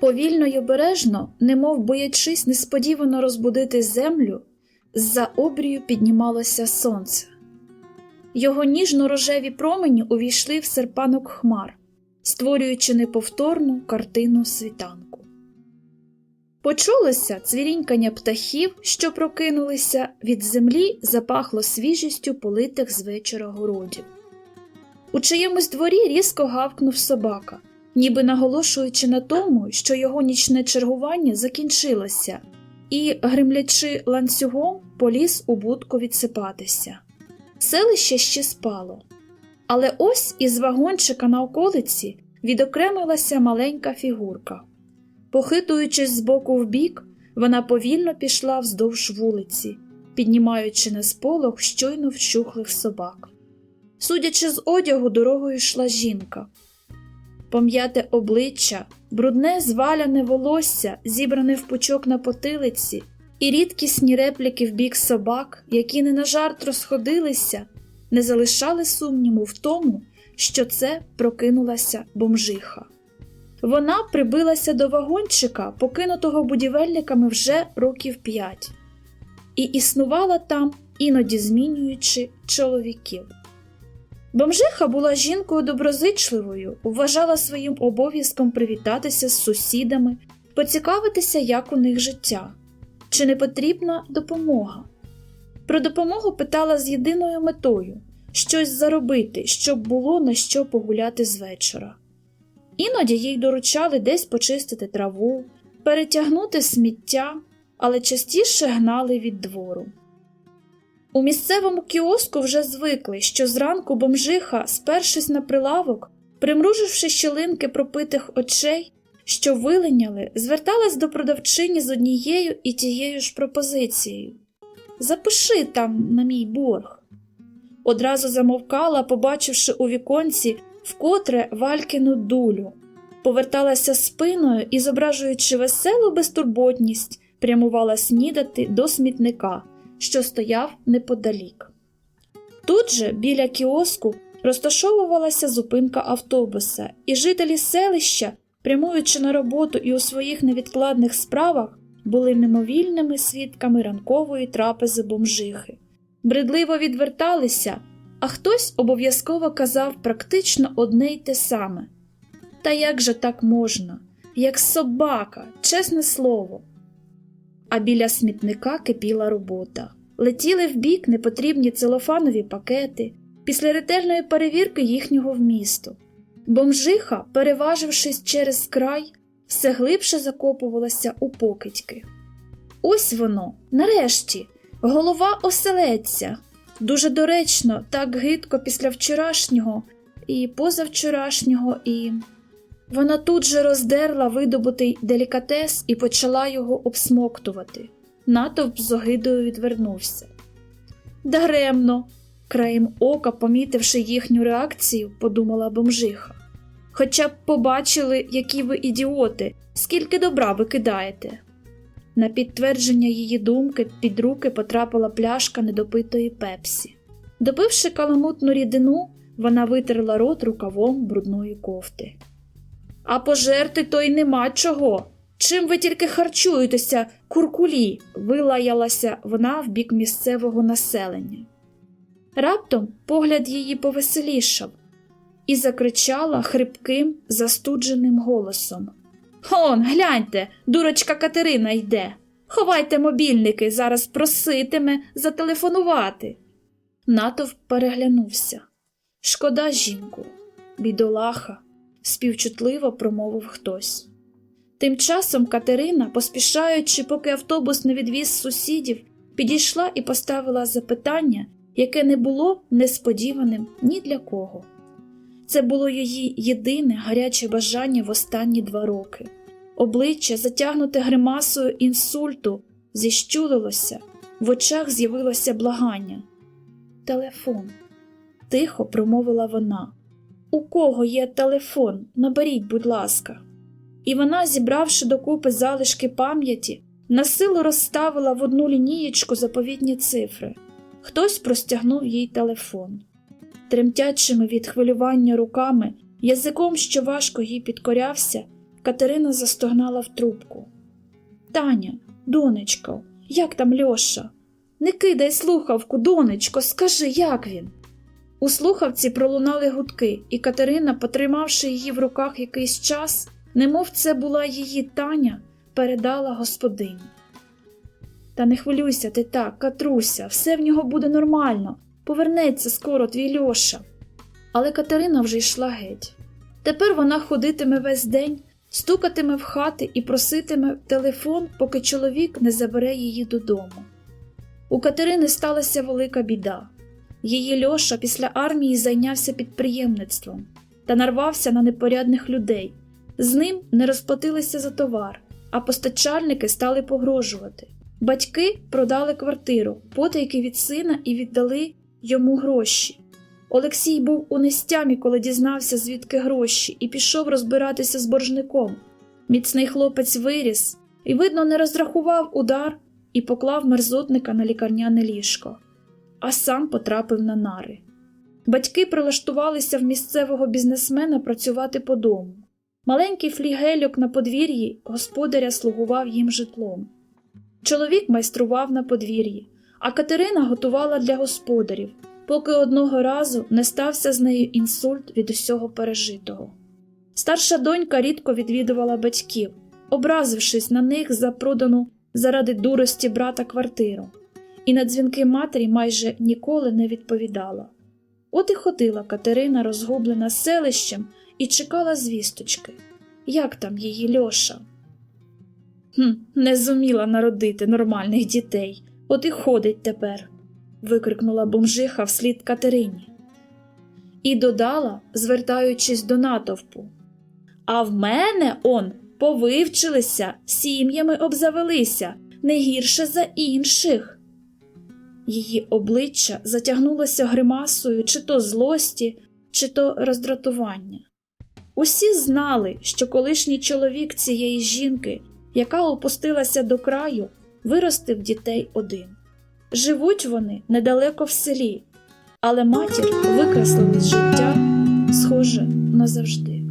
Повільно й обережно, немов боячись несподівано розбудити землю, з-за обрію піднімалося сонце. Його ніжно-рожеві промені увійшли в серпанок хмар, створюючи неповторну картину світанку. Почулося цвірінькання птахів, що прокинулися, від землі запахло свіжістю политих з вечора городів. У чиємусь дворі різко гавкнув собака, ніби наголошуючи на тому, що його нічне чергування закінчилося, і, гримлячи ланцюгом, поліз у будку відсипатися. Селище ще спало. Але ось із вагончика на околиці відокремилася маленька фігурка. Похитуючись з боку в бік, вона повільно пішла вздовж вулиці, піднімаючи на сполох щойно вщухлих собак. Судячи з одягу, дорогою йшла жінка. Пом'яте обличчя, брудне зваляне волосся, зібране в пучок на потилиці, і рідкісні репліки в бік собак, які не на жарт розходилися, не залишали сумніву в тому, що це прокинулася бомжиха. Вона прибилася до вагончика, покинутого будівельниками вже років п'ять, і існувала там, іноді змінюючи чоловіків. Бомжиха була жінкою доброзичливою, вважала своїм обов'язком привітатися з сусідами, поцікавитися, як у них життя, чи не потрібна допомога. Про допомогу питала з єдиною метою щось заробити, щоб було на що погуляти з вечора. Іноді їй доручали десь почистити траву, перетягнути сміття, але частіше гнали від двору. У місцевому кіоску вже звикли, що зранку бомжиха, спершись на прилавок, примруживши щілинки пропитих очей, що вилиняли, зверталась до продавчині з однією і тією ж пропозицією. Запиши там на мій борг. Одразу замовкала, побачивши у віконці вкотре валькіну дулю, поверталася спиною і, зображуючи веселу безтурботність, прямувала снідати до смітника, що стояв неподалік. Тут же, біля кіоску, розташовувалася зупинка автобуса, і жителі селища, прямуючи на роботу і у своїх невідкладних справах, були мимовільними свідками ранкової трапези бомжихи. Бредливо відверталися, а хтось обов'язково казав практично одне й те саме. Та як же так можна? Як собака, чесне слово. А біля смітника кипіла робота. Летіли вбік непотрібні целофанові пакети після ретельної перевірки їхнього вмісту. Бомжиха, переважившись через край, все глибше закопувалася у покидьки. Ось воно, нарешті, голова оселедця. Дуже доречно, так гидко після вчорашнього і позавчорашнього, і. Вона тут же роздерла видобутий делікатес і почала його обсмоктувати. Натовп з огидою відвернувся. Даремно, краєм ока, помітивши їхню реакцію, подумала бомжиха. Хоча б побачили, які ви ідіоти, скільки добра ви кидаєте. На підтвердження її думки під руки потрапила пляшка недопитої пепсі. Допивши каламутну рідину, вона витерла рот рукавом брудної кофти. А пожерти то й нема чого. Чим ви тільки харчуєтеся, куркулі? вилаялася вона в бік місцевого населення. Раптом погляд її повеселішав і закричала хрипким, застудженим голосом. Он, гляньте, дурочка Катерина йде. Ховайте мобільники, зараз проситиме зателефонувати. Натовп переглянувся. Шкода жінку, бідолаха, співчутливо промовив хтось. Тим часом Катерина, поспішаючи, поки автобус не відвіз сусідів, підійшла і поставила запитання, яке не було несподіваним ні для кого. Це було її єдине гаряче бажання в останні два роки. Обличчя, затягнуте гримасою інсульту, зіщулилося, в очах з'явилося благання. Телефон, тихо промовила вона. У кого є телефон? Наберіть, будь ласка. І вона, зібравши докупи залишки пам'яті, насилу розставила в одну лінієчку заповітні цифри. Хтось простягнув їй телефон. Тремтячими від хвилювання руками, язиком, що важко їй підкорявся, Катерина застогнала в трубку. Таня, донечко, як там Льоша? Не кидай слухавку, донечко, скажи, як він? У слухавці пролунали гудки, і Катерина, потримавши її в руках якийсь час, немов це була її Таня, передала господині. Та не хвилюйся ти так, Катруся, все в нього буде нормально, повернеться скоро твій Льоша. Але Катерина вже йшла геть. Тепер вона ходитиме весь день, стукатиме в хати і проситиме телефон, поки чоловік не забере її додому. У Катерини сталася велика біда. Її Льоша після армії зайнявся підприємництвом та нарвався на непорядних людей. З ним не розплатилися за товар, а постачальники стали погрожувати. Батьки продали квартиру, потайки від сина і віддали йому гроші. Олексій був у нестямі, коли дізнався, звідки гроші, і пішов розбиратися з боржником. Міцний хлопець виріс і, видно, не розрахував удар і поклав мерзотника на лікарняне ліжко, а сам потрапив на нари. Батьки прилаштувалися в місцевого бізнесмена працювати по дому. Маленький флігельок на подвір'ї господаря слугував їм житлом. Чоловік майстрував на подвір'ї, а Катерина готувала для господарів, поки одного разу не стався з нею інсульт від усього пережитого. Старша донька рідко відвідувала батьків, образившись на них за продану заради дурості брата квартиру, і на дзвінки матері майже ніколи не відповідала. От і ходила Катерина, розгублена селищем, і чекала звісточки. Як там її Льоша? Хм, не зуміла народити нормальних дітей, от і ходить тепер, викрикнула бомжиха вслід Катерині. І додала, звертаючись до натовпу. А в мене он повивчилися, сім'ями обзавелися, не гірше за інших. Її обличчя затягнулося гримасою чи то злості, чи то роздратування. Усі знали, що колишній чоловік цієї жінки, яка опустилася до краю, виростив дітей один. Живуть вони недалеко в селі, але матір викреслили з життя, схоже, назавжди.